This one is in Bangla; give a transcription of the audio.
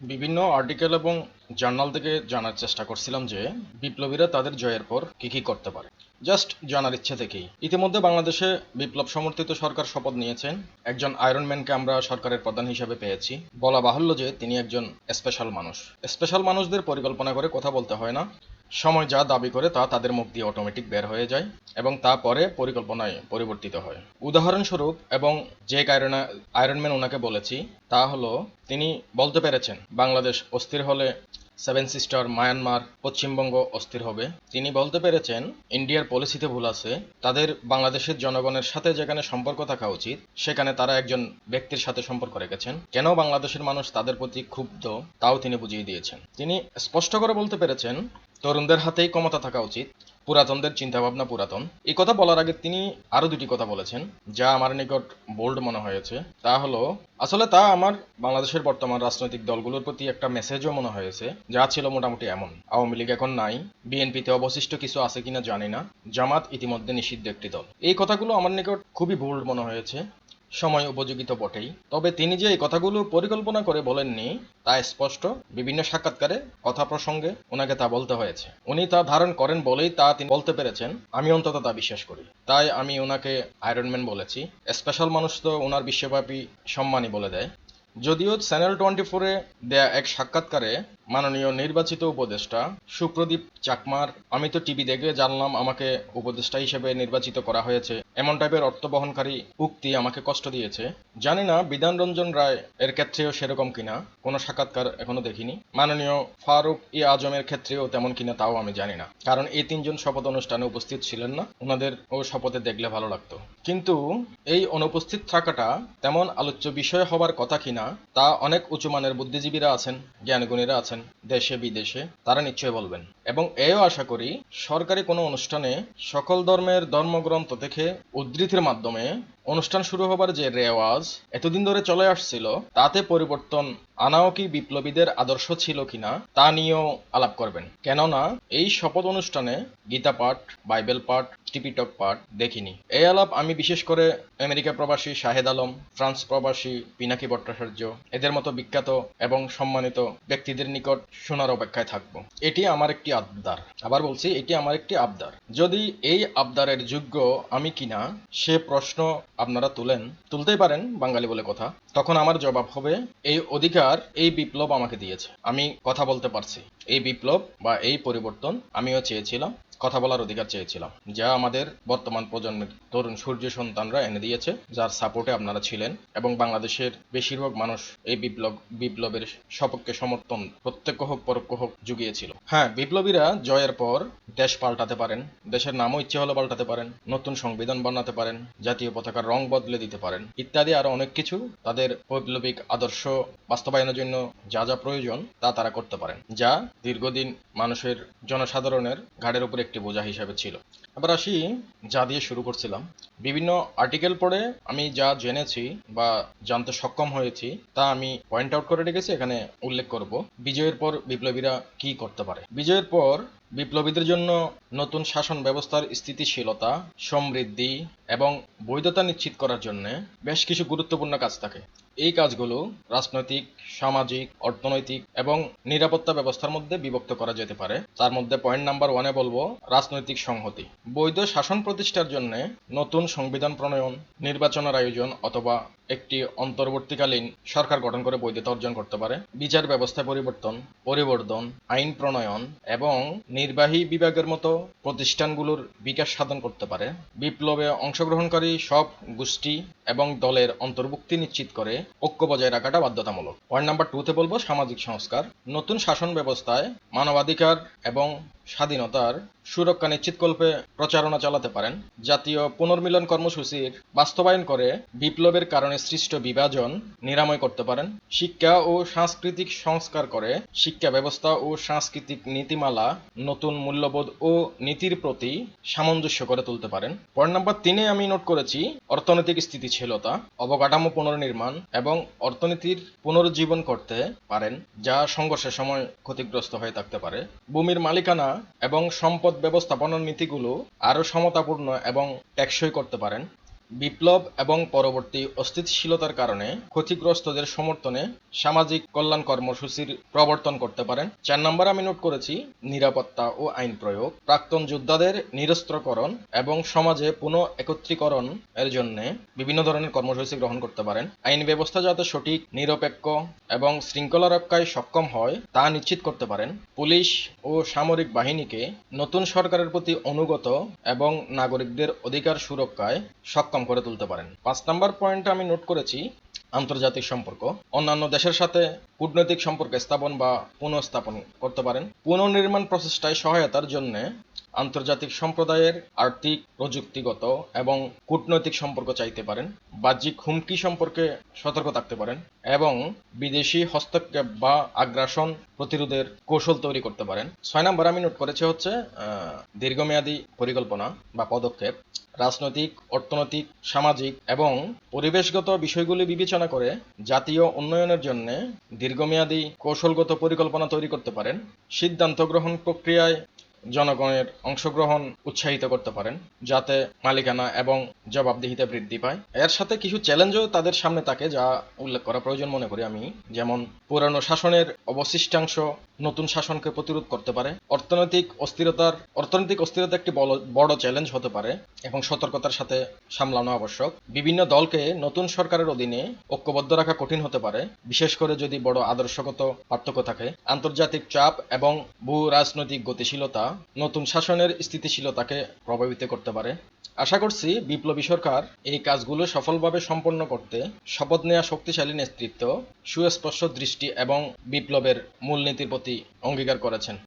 বিভিন্ন আর্টিকেল এবং জার্নাল থেকে জানার চেষ্টা করছিলাম যে বিপ্লবীরা তাদের জয়ের পর কি কি করতে পারে। জাস্ট জানার ইচ্ছে থেকেই। ইতিমধ্যে বাংলাদেশে বিপ্লব সমর্থিত সরকার শপথ নিয়েছেন। একজন আয়রনম্যানকে আমরা সরকারের প্রধান হিসেবে পেয়েছি। বলা বাহুল্য যে তিনি একজন স্পেশাল মানুষ। স্পেশাল মানুষদের পরিকল্পনা করে কথা বলতে হয় না। সময় যা দাবি করে তা তাদের মুখ দিয়ে অটোমেটিক বের হয়ে যায় এবং তা পরে পরিকল্পনায় পরিবর্তিত হয়। উদাহরণস্বরূপ, এবং যে কারণে আয়রনম্যান ওনাকে বলেছি, তা হলো তিনি বলতে পেরেছেন, বাংলাদেশ অস্থির হলে সেভেন সিস্টার মায়ানমার পশ্চিমবঙ্গ অস্থির হবে। তিনি বলতে পেরেছেন ইন্ডিয়ার পলিসিতে ভুল আছে, তাদের বাংলাদেশের জনগণের সাথে যেখানে সম্পর্ক থাকা উচিত, সেখানে তারা একজন ব্যক্তির সাথে সম্পর্ক রেখেছেন। কেন বাংলাদেশের মানুষ তাদের প্রতি ক্ষুব্ধ, তাও তিনি বুঝিয়ে দিয়েছেন। তিনি স্পষ্ট করে বলতে পেরেছেন তরুণদের হাতেই ক্ষমতা থাকা উচিত। পুরাতনদের চিন্তাভাবনা পুরাতন। এই কথা বলার আগে তিনি আরও দুটি কথা বলেছেন, যা আমার নিকট বোল্ড মনে হয়েছে। তা হলো, আসলে তা আমার বাংলাদেশের বর্তমান রাজনৈতিক দলগুলোর প্রতি একটা মেসেজও মনে হয়েছে, যা ছিল মোটামুটি এমন। আওয়ামী লীগ এখন নাই, বিএনপিতে অবশিষ্ট কিছু আছে কিনা জানি না, জামাত ইতিমধ্যে নিষিদ্ধ একটি দল। এই কথাগুলো আমার নিকট খুবই বোল্ড মনে হয়েছে। সময় উপযোগিত বটেই। তবে তিনি যে এই কথাগুলো পরিকল্পনা করে বলেননি, তা স্পষ্ট। বিভিন্ন সাক্ষাৎকারে, কথা প্রসঙ্গে ওনাকে তা বলতে হয়েছে। উনি তা ধারণ করেন বলেই তা তিনি বলতে পেরেছেন। আমি অন্তত তা বিশ্বাস করি। তাই আমি ওনাকে আয়রনম্যান বলেছি। স্পেশাল মানুষ তো ওনার বিশ্বব্যাপী সম্মানই বলে দেয়। যদিও চ্যানেল টোয়েন্টি ফোরে দেয়া এক সাক্ষাৎকারে মাননীয় নির্বাচিত উপদেষ্টা সুপ্রদীপ চাকমার, আমি তো টিভি দেখে জানলাম আমাকে উপদেষ্টা হিসেবে নির্বাচিত করা হয়েছে। এমন টাইপের অর্থ বহনকারী উক্তি আমাকে কষ্ট দিয়েছে। জানি না বিধান রঞ্জন রায় এর ক্ষেত্রেও সেরকম কিনা, কোনো সাক্ষাৎকার এখনও দেখিনি। মাননীয় ফারুক ই আজমের ক্ষেত্রেও তেমন কিনা তাও আমি জানি না। কারণ এই তিনজন শপথ অনুষ্ঠানে উপস্থিত ছিলেন না ওনাদের ও শপথে দেখলে ভালো লাগতো। কিন্তু এই অনুপস্থিত থাকাটা তেমন আলোচ্য বিষয় হবার কথা কিনা, তা অনেক উঁচু মানের বুদ্ধিজীবীরা আছেন, জ্ঞানগুণীরা আছেন। দেশে বিদেশে তারা নিশ্চয়ই বলবেন। এবং এও আশা করি সরকারি কোনো অনুষ্ঠানে সকল ধর্মের ধর্মগ্রন্থ থেকে উদ্ধৃতির মাধ্যমে অনুষ্ঠান শুরু হবার যে রেওয়াজ এতদিন ধরে চলে আসছিল, তাতে পরিবর্তন আনাও কি বিপ্লবীদের আদর্শ ছিল কিনা তা নিয়েও আলাপ করবেন। কেননা এই শপথ অনুষ্ঠানে গীতা পাঠ, বাইবেল পাঠ টিপিটক পাঠ দেখিনি। এই আলাপ আমি বিশেষ করে আমেরিকা প্রবাসী শাহেদ আলম, ফ্রান্স প্রবাসী পিনাকি ভট্টাচার্য, এদের মতো বিখ্যাত এবং সম্মানিত ব্যক্তিদের নিকট শোনার অপেক্ষায় থাকব। এটি আমার একটি আবদার। আবার বলছি, এটি আমার একটি আবদার। যদি এই আবদারের যোগ্য আমি কিনা, সে প্রশ্ন আপনারা তুলেন, তুলতেই পারেন বাঙালি বলে কথা। তখন আমার জবাব হবে, এই অধিকার, এই বিপ্লব আমাকে দিয়েছে। আমি কথা বলতে পারছি। এই বিপ্লব বা এই পরিবর্তন আমিও চেয়েছিলাম কথা বলার অধিকার চেয়েছিলাম, যা আমাদের বর্তমান প্রজন্মের তরুণ সূর্য সন্তানরা এনে দিয়েছে, যার সাপোর্টে আপনারা ছিলেন এবং বাংলাদেশের বেশিরভাগ মানুষ এই বিপ্লব, বিপ্লবের সপক্ষে সমর্থন প্রত্যক্ষ হোক, পরোক্ষ হোক জুগিয়েছিল। হ্যাঁ বিপ্লবীরা জয়ের পর দেশ পাল্টাতে পারেন, দেশের নামও ইচ্ছে হলে পাল্টাতে পারেন, নতুন সংবিধান বানাতে পারেন, জাতীয় পতাকার রং বদলে দিতে পারেন, ইত্যাদি আরও অনেক কিছু তাদের বৈপ্লবিক আদর্শ বাস্তবায়নের জন্য যা যা প্রয়োজন তা তারা করতে পারেন, যা দীর্ঘদিন মানুষের জনসাধারণের ঘাড়ের উপর একটি বোঝা হিসাবে ছিল। আবার আসি যা দিয়ে শুরু করছিলাম। বিভিন্ন আর্টিকেল পড়ে আমি যা জেনেছি বা জানতে সক্ষম হয়েছি তা আমি পয়েন্ট আউট করে রেখেছি, এখানে উল্লেখ করব। বিজয়ের পর বিপ্লবীরা কি করতে পারে? বিজয়ের পর বিপ্লবীদের জন্য নতুন শাসন ব্যবস্থার স্থিতিশীলতা, সমৃদ্ধি এবং বৈধতা নিশ্চিত করার জন্য বেশ কিছু গুরুত্বপূর্ণ কাজ থাকে। এই কাজগুলো রাজনৈতিক, সামাজিক, অর্থনৈতিক এবং নিরাপত্তা ব্যবস্থার মধ্যে বিভক্ত করা যেতে পারে। তার মধ্যে পয়েন্ট নাম্বার ওয়ানে বলব রাজনৈতিক সংহতি। বৈধ শাসন প্রতিষ্ঠার জন্য নতুন সংবিধান প্রণয়ন, নির্বাচনের আয়োজন অথবা একটি অন্তর্বর্তীকালীন সরকার গঠন করে বৈধতা অর্জন করতে পারে। বিচার ব্যবস্থা পরিবর্তন পরিবর্তন, আইন প্রণয়ন এবং নির্বাহী বিভাগের মতো প্রতিষ্ঠানগুলোর বিকাশ সাধন করতে পারে। বিপ্লবে অংশগ্রহণকারী সব গোষ্ঠী এবং দলের অন্তর্ভুক্তি নিশ্চিত করে ঐক্য বজায় রাখাটা বাধ্যতামূলক। পয়েন্ট নাম্বার টুতে বলব, সামাজিক সংস্কার। নতুন শাসন ব্যবস্থায় মানবাধিকার এবং স্বাধীনতার সুরক্ষা নিশ্চিতকল্পে প্রচারণা চালাতে পারেন। জাতীয় পুনর্মিলন কর্মসূচির বাস্তবায়ন করে বিপ্লবের কারণে সৃষ্ট বিভাজন নিরাময় করতে পারেন। শিক্ষা ও সাংস্কৃতিক সংস্কার করে শিক্ষা ব্যবস্থা ও সাংস্কৃতিক নীতিমালা নতুন মূল্যবোধ ও নীতির প্রতি সামঞ্জস্য করে তুলতে পারেন। পয়েন্ট নাম্বার তিনে আমি নোট করেছি, অর্থনৈতিক স্থিতিশীলতা, অবকাঠামো পুনর্নির্মাণ এবং অর্থনীতির পুনরুজ্জীবন করতে পারেন, যা সংঘর্ষের সময় ক্ষতিগ্রস্ত হয়ে থাকতে পারে। ভূমির মালিকানা এবং সম্পদ ব্যবস্থাপনার নীতিগুলো আরও সমতাপূর্ণ এবং টেকসই করতে পারেন। বিপ্লব এবং পরবর্তী অস্থিতিশীলতার কারণে ক্ষতিগ্রস্তদের সমর্থনে সামাজিক কল্যাণ কর্মসূচির প্রবর্তন করতে পারেন। চার নম্বর আমি নোট করেছি, নিরাপত্তা ও আইন প্রয়োগ। প্রাক্তন যোদ্ধাদের নিরস্ত্রকরণ এবং সমাজে পুনঃ একত্রীকরণ এর জন্য বিভিন্ন ধরনের কর্মসূচি গ্রহণ করতে পারেন। আইন ব্যবস্থা যাতে সঠিক, নিরপেক্ষ এবং শৃঙ্খলা রক্ষায় সক্ষম হয়, তা নিশ্চিত করতে পারেন। পুলিশ ও সামরিক বাহিনীকে নতুন সরকারের প্রতি অনুগত এবং নাগরিকদের অধিকার সুরক্ষায় সক্ষম করে তুলতে পারেন। পাঁচ নাম্বার পয়েন্ট আমি নোট করেছি, আন্তর্জাতিক সম্পর্ক। অন্যান্য দেশের সাথে কূটনৈতিক সম্পর্ক স্থাপন বা পুনঃস্থাপন করতে পারেন। পুনর্নির্মাণ প্রচেষ্টায় সহায়তার জন্য আন্তর্জাতিক সম্প্রদায়ের আর্থিক, প্রযুক্তিগত এবং কূটনৈতিক সম্পর্ক চাইতে পারেন, বাহ্যিক হুমকি সম্পর্কে সতর্ক থাকতে পারেন এবং বিদেশি হস্তক্ষেপ বা আগ্রাসন প্রতিরোধের কৌশল তৈরি করতে পারেন। ছয় নম্বর আমি নোট করেছি হচ্ছে দীর্ঘমেয়াদী পরিকল্পনা বা পদক্ষেপ, রাজনৈতিক, অর্থনৈতিক, সামাজিক এবং পরিবেশগত বিষয়গুলি বিবেচনা করে জাতীয় উন্নয়নের জন্য দীর্ঘমেয়াদী কৌশলগত পরিকল্পনা তৈরি করতে পারেন। সিদ্ধান্ত গ্রহণ প্রক্রিয়ায় জনগণের অংশগ্রহণ উৎসাহিত করতে পারেন, যাতে মালিকানা এবং জবাবদিহিতা বৃদ্ধি পায়। এর সাথে কিছু চ্যালেঞ্জও তাদের সামনে থাকে যা উল্লেখ করা প্রয়োজন মনে করি আমি। যেমন, পুরানো শাসনের অবশিষ্টাংশ নতুন শাসনকে প্রতিরোধ করতে পারে। অর্থনৈতিক অস্থিরতার, অর্থনৈতিক অস্থিরতা একটি বড়- চ্যালেঞ্জ হতে পারে এবং সতর্কতার সাথে সামলানো আবশ্যক। বিভিন্ন দলকে নতুন সরকারের অধীনে ঐক্যবদ্ধ রাখা কঠিন হতে পারে। বিশেষ করে যদি বড় আদর্শগত পার্থক্য থাকে, আন্তর্জাতিক চাপ এবং ভূ রাজনৈতিক গতিশীলতা নতুন শাসনের স্থিতিশীলতাকে প্রভাবিত করতে পারে। আশা করছি বিপ্লবী সরকার এই কাজগুলো সফলভাবে সম্পন্ন করতে শপথ নেওয়া শক্তিশালী নেতৃত্ব, সুস্পষ্ট দৃষ্টি এবং বিপ্লবের মূলনীতির প্রতি অঙ্গীকার করেছেন।